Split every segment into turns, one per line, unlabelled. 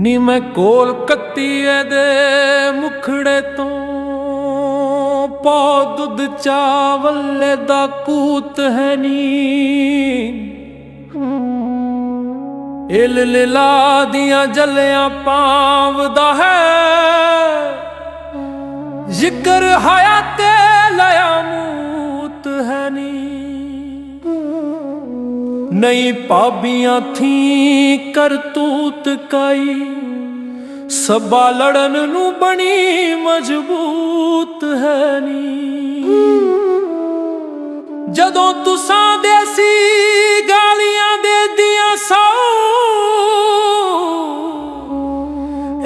ਨੀ ਮੈਂ ਕੋਲ ਕੱਤੀਏ ਦੇ ਮੁਖੜੇ ਤੋਂ। ਪਾ ਦੁੱਧ ਚਾਵਲੇ ਦਾ ਕੂਤ ਹੈ ਨੀ। ਇਲ ਲਿਲਾ ਦੀਆਂ ਜਲਿਆਂ ਪਾਵਦਾ ਹੈ। ਜ਼ਿਕਰ ਹਯਾਤੇ ਲਿਆ ਨਹੀਂ ਪਾਬੀਆਂ ਥੀ ਕਰਤੂਤ ਕਾਈ। ਸਭਾ ਲੜਨ ਨੂੰ ਬਣੀ ਮਜ਼ਬੂਤ ਹੈ ਨੀ। ਜਦੋਂ ਤੁਸਾਂ ਦੇਸੀ ਗਾਲੀਆਂ ਦੇ ਦੀਆਂ ਸੌ,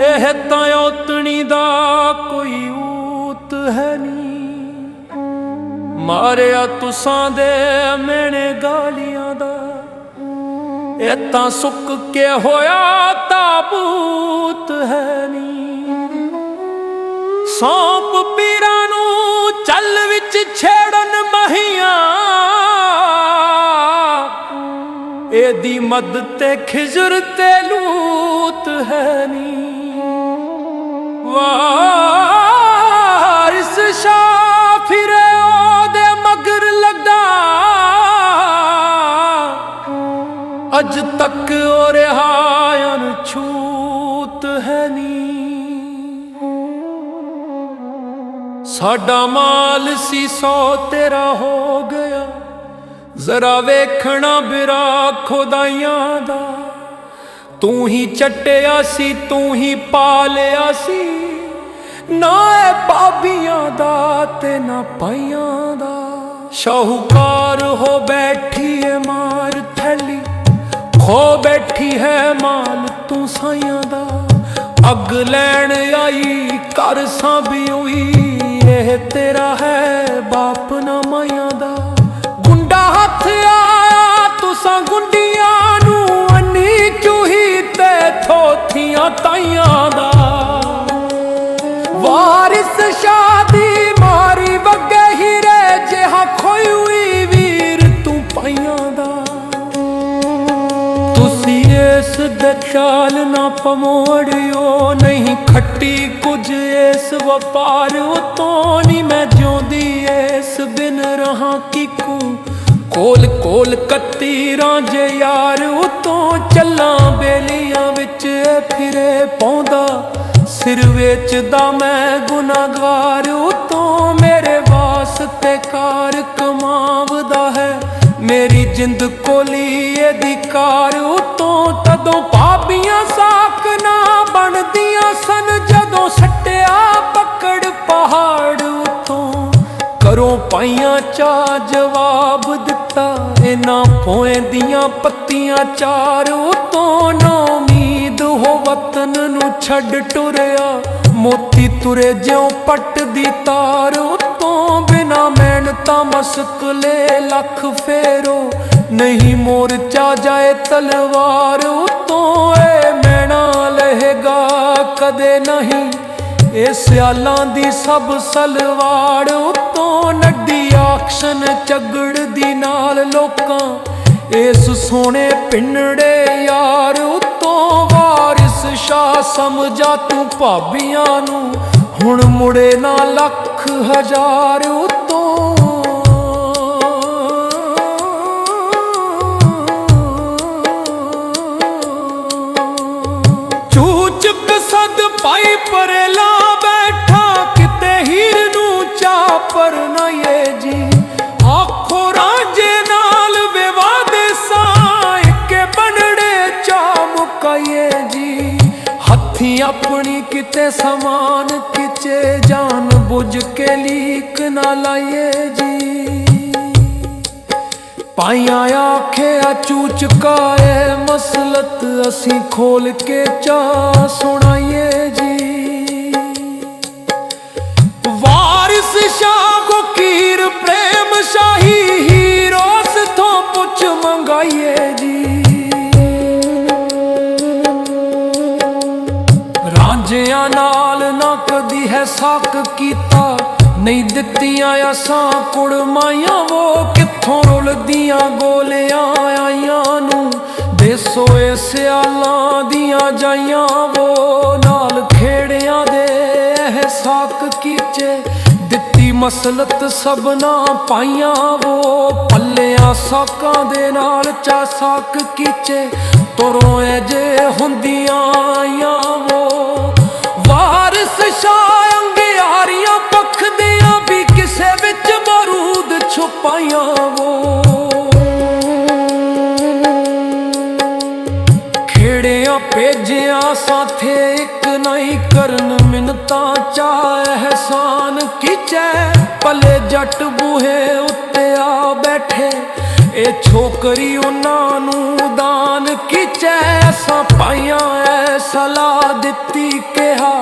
ਇਹ ਤਾਂ ਔਤਣੀ ਦਾ ਕੋਈ ਊਤ ਹੈ ਨੀ। ਮਾਰਿਆ ਤੁਸਾਂ ਦੇ ਮੇਣੇ ਗਾਲੀਆਂ ਦਾ। ਇਹ ਤਾਂ ਸੁੱਕ ਕੇ ਹੋਇਆ ਤਾਬੂਤ ਹੈ ਨੀ। ਸੌਂਪ ਪੀਰਾਂ ਨੂੰ ਚੱਲ ਵਿੱਚ ਛੇੜਨ ਮਹੀਆਂ। ਇਹਦੀ ਮਦ ਤੇ ਖਿਜਰ ਤੇ ਲੂਤ ਹੈ ਨੀ। ਵਾਰਿਸ ਤੱਕ ਉਹ ਰਿਹਾ ਅਨਛੂਤ ਹੈ ਨੀ। ਸਾਡਾ ਮਾਲ ਸੀ ਸੋ ਤੇਰਾ ਹੋ ਗਿਆ। ਜ਼ਰਾ ਵੇਖਣਾ ਬਿਰਾ ਖੁਦਾਈਆਂ ਦਾ। ਤੂੰ ਹੀ ਚੱਟਿਆ ਸੀ, ਤੂੰ ਹੀ ਪਾਲਿਆ ਸੀ। ਨਾ ਇਹ ਬਾਬੀਆਂ ਦਾ ਤੇ ਨਾ ਪਾਈਆਂ ਦਾ। ਸ਼ਾਹੂਕਾਰ ਹੋ ਬੈਠੀ ਏ ਮਾਰ ਹੋ ਬੈਠੀ ਹੈ ਮਾਲ ਤੂੰ ਸਾਈਆਂ ਦਾ। ਅੱਗ ਲੈਣ ਆਈ ਕਰ ਸਾਂਭੀ ਹੋਈ। ਇਸ ਨਾ ਪਮੋੜਿਓ ਨਹੀਂ ਖੱਟੀ ਕੁਝ ਇਸ ਵਪਾਰ ਉਤੋਂ ਨਹੀਂ ਮੈਂ ਜਿਉਂਦੀ ਇਸ ਬਿਨ ਰਹਾ ਕਿਕੂ। ਕੋਲ ਕੋਲ ਕੱਤੀ ਰਾਂਝੇ ਯਾਰ ਉਤੋਂ ਚੱਲਾਂ ਬੇਲੀਆਂ ਵਿੱਚ ਫਿਰੇ ਪਾਉਂਦਾ। ਸਿਰ ਵਿੱਚ ਦਾ ਮੈਂ ਗੁਨਾਹਗਾਰ ਉਤੋਂ ਮੇਰੇ ਵਾਸਤੇ ਕਾਰ ਮੇਰੀ ਜਿੰਦ ਕੋਲੀ ਇਹਦੀ ਕਾਰ ਉਤੋਂ ਤਦੋਂ ਪਾਪੀਆਂ ਸਾਕ ਨਾ ਬਣਦੀਆਂ ਸਨ, ਜਦੋਂ ਸੱਟਿਆ ਪਕੜ ਪਹਾੜ ਉਤੋਂ। ਕਰੋ ਪਾਈਆਂ ਚਾ ਜਵਾਬ ਦਿੱਤਾ, ਇਹਨਾਂ ਪੋਏ ਦੀਆਂ ਪੱਤੀਆਂ ਚਾਰ ਉਤੋਂ। ਨਾ ਉਮੀਦ ਹੋ ਵਤਨ ਨੂੰ ਛੱਡ ਟੁਰਿਆ, ਮੋਤੀ ਤੁਰੇ ਜਿਉ ਪੱਟ ਦੀ ਤਾਰ ਮਸਕਲੇ ਲੱਖ ਫੇਰੋ ਨਹੀਂ ਮੋਰਚਾ ਜਾਏ ਤਲਵਾਰ ਉਤੋਂ ਏ ਮੈਣਾ ਲਹੇਗਾ ਕਦੇ ਨਹੀਂ ਇਹ ਸਿਆਲਾਂ ਦੀ ਸਭ ਸਲਵਾੜ ਉਤੋਂ ਨੱਡੀ ਆਕਸ਼ਨ ਝਗੜ ਨਾਲ ਲੋਕਾਂ ਇਸ ਸੋਹਣੇ ਪਿੰਨੜੇ ਯਾਰ ਉਤੋਂ ਵਾਰਿਸ ਸ਼ਾ ਸਮਝਾ ਤੂੰ ਭਾਬੀਆਂ ਨੂੰ ਹੁਣ ਮੁੜੇ ਨਾ ਲੱਖ ਹਜ਼ਾਰ ਉਤੋਂ ਆਪਣੀ ਸਮਾਨ ਕਿਚੇ ਜਾਨ ਬੁੱਝ ਕੇ ਲੀਕ ਨਾ ਲਾਈਏ ਜੀ। ਪਾਈਆਂ ਆਖਿਆ ਚੂਚਕਾਏ ਮਸਲਤ ਅਸੀਂ ਖੋਲ ਕੇ ਚਾ ਸੁਣਾ ਸਾਕ ਕੀਤਾ, ਨਹੀਂ ਦਿੱਤੀਆਂ ਅਸਾਂ ਕੁੜਮਾਈਆਂ ਉਹ ਕਿੱਥੋਂ ਰੁਲਦੀਆਂ ਗੋਲੀਆਂ ਆਈਆਂ ਨੂੰ ਦੇ ਇਹ ਸੋਏ ਸਿਆਲਾਂ ਦੀਆਂ ਜਾਈਆਂ ਵੋ, ਨਾਲ ਖੇੜਿਆਂ ਦੇ ਇਹ ਸਾਕ ਕੀਚੇ, ਦਿੱਤੀ ਮਸਲਤ ਸਭਨਾ ਪਾਈਆਂ ਵੋ, ਪੱਲਿਆਂ ਸਾਕਾਂ ਦੇ ਨਾਲ ਚਾ ਸਾਕ ਕੀਚੇ, ਤੁਰੋਂ ਜੇ ਹੁੰਦੀਆਂ ਆਈਆਂ ਵੋ, ਵਾਹ ਸ਼ਾਹ ਅੰਗਿਆਰੀਆਂ ਪਖਦੀਆਂ ਵੀ ਕਿਸੇ ਵਿੱਚ ਬਾਰੂਦ ਛੁਪਾਈਆਂ ਵੋ। ਖੇੜਿਆਂ ਭੇਜਿਆ ਸਾਥੇ ਇੱਕ ਨਹੀਂ ਕਰਨ ਮਿੰਨਤਾਂ ਚਾ ਅਹਿਸਾਨ ਕੀਚੈ। ਭਲੇ ਜੱਟ ਬੂਹੇ ਉੱਤੇ ਆ ਬੈਠੇ, ਇਹ ਛੋਕਰੀ ਉਹਨਾਂ ਨੂੰ ਦਾਨ ਕੀਚੈ। ਅਸਾਂ ਪਾਈਆਂ ਐ ਸਲਾਹ ਦਿੱਤੀ ਕਿਹਾ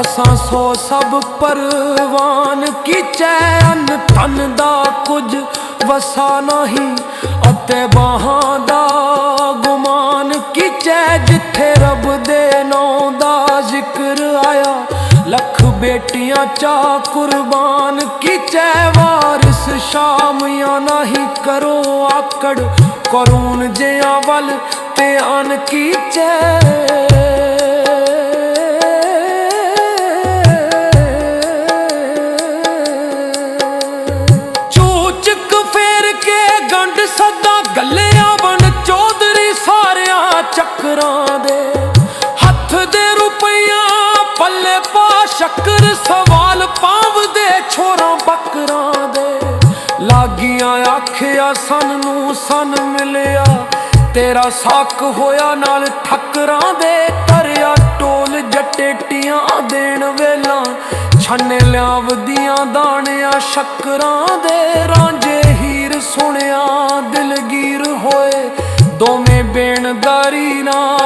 ਅਸਾਂ ਸੋ ਸਭ ਪਰਵਾਨ, ਕੀਚੈ ਅੰਨ ਤਨ ਦਾ ਕੁਝ ਵਸਾ ਨਹੀਂ ਅਤੇ ਬਾਹਾਂ ਦਾ ਗੁਮਾਨ, ਕੀਚੈ ਜਿੱਥੇ ਰੱਬ ਦੇ ਨਾਂ ਦਾ ਜ਼ਿਕਰ ਆਇਆ। ਲੱਖ ਬੇਟੀਆਂ ਚਾ ਕੁਰਬਾਨ, ਕੀਚੈ ਵਾਰਿਸ ਸ਼ਾਮਿਆਂ ਨਹੀਂ ਕਰੋ ਆਕੜ। ਕਰੂਨ ਜਿਆਂ ਵੱਲ ਤੇ ਧਿਆਨ, ਕੀਚੈ ਸਦਾ ਗੱਲਿਆਂ ਬਣ ਚੌਧਰੀ ਸਾਰਿਆਂ ਚੱਕਰਾਂ ਦੇ। ਹੱਥ ਦੇ ਰੁਪਈਆ, ਪੱਲੇ ਪਾ, ਸ਼ੱਕਰ, ਸਵਾਲ ਪਾਵਦੇ ਛੋਰਾਂ ਬੱਕਰਾਂ ਦੇ। ਲਾਗੀਆਂ ਆਖਿਆ, ਸਨ ਨੂੰ ਸਨ ਮਿਲਿਆ। ਤੇਰਾ ਸਾਕ ਹੋਇਆ ਨਾਲ ਠੱਕਰਾਂ ਦੇ ਤਰਿਆ ਟੋਲ ਜਟੇਟੀਆਂ ਦੇਣ ਵੇਲਾ। ਛੰਨੇ ਲਿਆਵਦੀਆਂ ਦਾਣਿਆਂ, ਸ਼ੱਕਰਾਂ ਦੇ ਰਾਂਝੇ ਹੀ ਸੁਣਿਆ ਦਿਲਗੀਰ ਹੋਏ ਦੋਵੇਂ ਬੇਣਦਾਰੀ ਨਾਲ ਕਰਾਂ